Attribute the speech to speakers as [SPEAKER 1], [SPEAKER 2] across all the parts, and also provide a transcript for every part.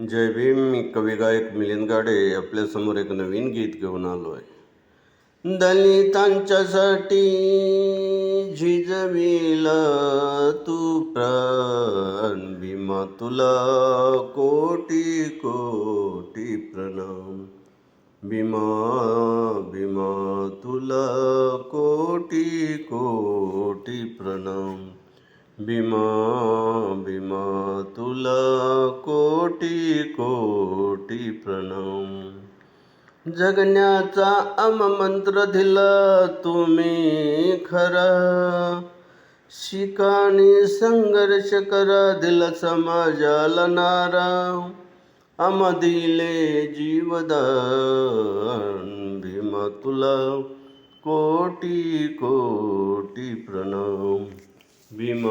[SPEAKER 1] जय भीम मी कवी गायक मिलिंद गाडे. आपल्यासमोर एक नवीन गीत घेऊन आलो आहे दलितांच्यासाठी झिजविला तू प्राण. भीमा तुला कोटी कोटी प्रणाम. भीमा भीमा तुला कोटी कोटी प्रणाम. भीमा भीमा तुला कोटी कोटी प्रणाम. जगण्याचा अममंत्र दिला तुम्ही खरा. शिकाणी संघर्ष करा दिला समाजाला नारा. आम्हा दिले जीवदान भीमा तुला कोटी कोटी प्रणाम. भीमा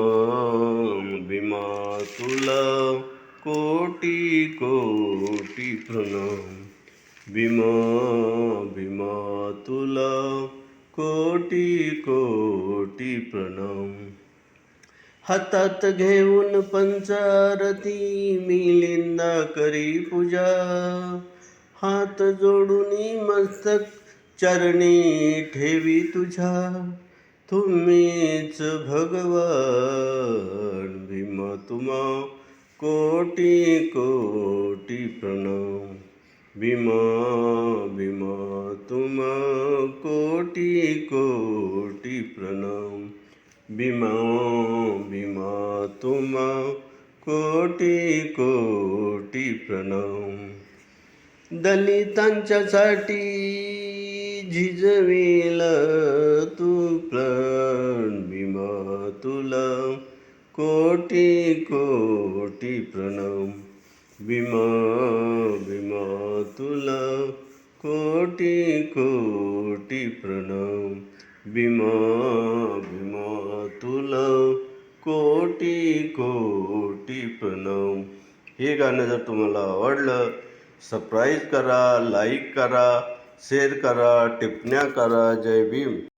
[SPEAKER 1] भीमा तुला कोटी कोटी प्रणाम. भीमा भीमा तुला कोटी कोटी प्रणाम. हातात घेऊन पंचारती मिलिंदा करी पूजा. हात जोडून मस्तक चरणी ठेवी तुझ्या. तुम्हीच भगवान भीमा तुम्हा कोटी कोटी प्रणाम. भीमा भीमा तुम्हा कोटी कोटी प्रणाम. भीमा भीमा तुम्हा कोटी कोटी प्रणाम. दलितांच्यासाठी झिजविला तू कोटी कोटी प्रणव विमा विमा तुला कोटी कोटी प्रणव विमा विमा तुला कोटी कोटी प्रणव. हे गाणं जर तुम्हाला आवडलं सबस्क्राईब करा लाईक करा शेअर करा टिप्पण्या करा. जय भीम.